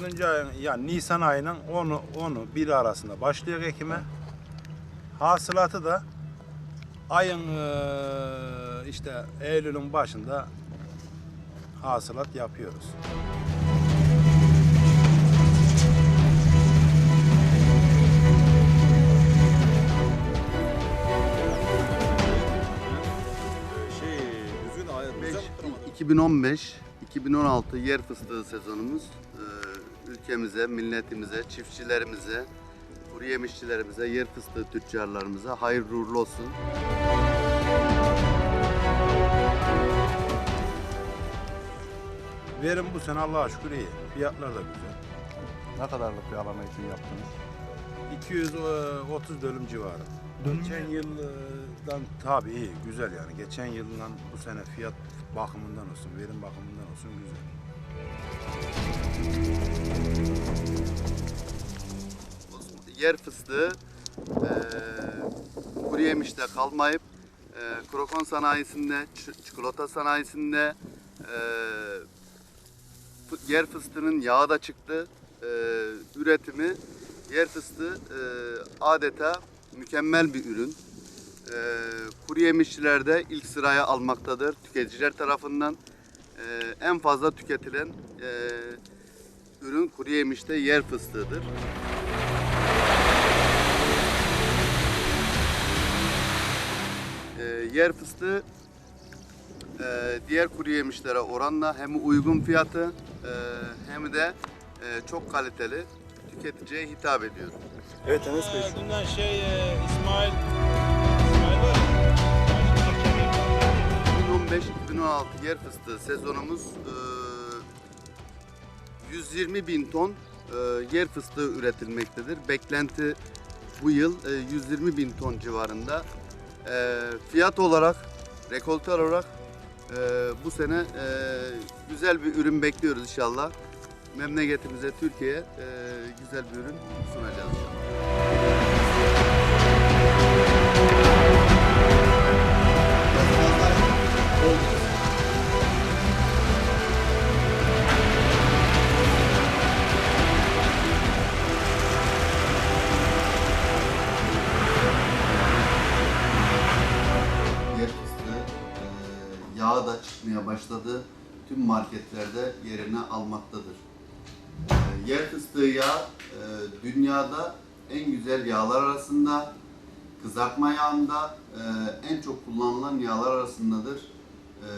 Dördüncü ayın yani Nisan ayının 10'u 10'u 1 arasında başlıyor ekime. Hasılatı da ayın eee, işte Eylül'ün başında hasılat yapıyoruz. Şey, güzel tutturamadım. 2015-2016 yer fıstığı sezonumuz e, ülkemize, milletimize, çiftçilerimize, kuru yemişçilerimize, yer fıstığı tüccarlarımıza hayırlı uğurlu olsun. Verim bu sene Allah'a şükür iyi. Fiyatlar da güzel. Ne kadarlık bir alana için yaptınız? 230 dönüm civarı. Geçen yıldan tabii iyi, güzel yani. Geçen yıldan bu sene fiyat bakımından olsun, verim bakımından olsun güzel. Yer fıstığı e, kuru yemişte kalmayıp e, krokon sanayisinde, çikolata sanayisinde e, yer fıstığının yağı da çıktı. E, üretimi yer fıstığı e, adeta mükemmel bir ürün. E, kuru yemişçilerde ilk sıraya almaktadır tüketiciler tarafından. E, en fazla tüketilen e, ürün kuru yemişte yer fıstığıdır. Yer fıstığı e, diğer kuru yemişlere oranla hem uygun fiyatı e, hem de e, çok kaliteli tüketiciye hitap ediyor. Evet Enes Bey. Ee, Dünden şey e, İsmail İsmail var ya. 2015-2016 yer fıstığı sezonumuz e, 120 bin ton e, yer fıstığı üretilmektedir. Beklenti bu yıl e, 120 bin ton civarında. E, Fiyat olarak, rekolte olarak e, bu sene e, güzel bir ürün bekliyoruz inşallah. Memleketimize, Türkiye'ye e, güzel bir ürün sunacağız inşallah. Yağı da çıkmaya başladı. Tüm marketlerde yerini almaktadır. E, yer fıstığı yağı e, dünyada en güzel yağlar arasında, kızartma yağında e, en çok kullanılan yağlar arasındadır. E,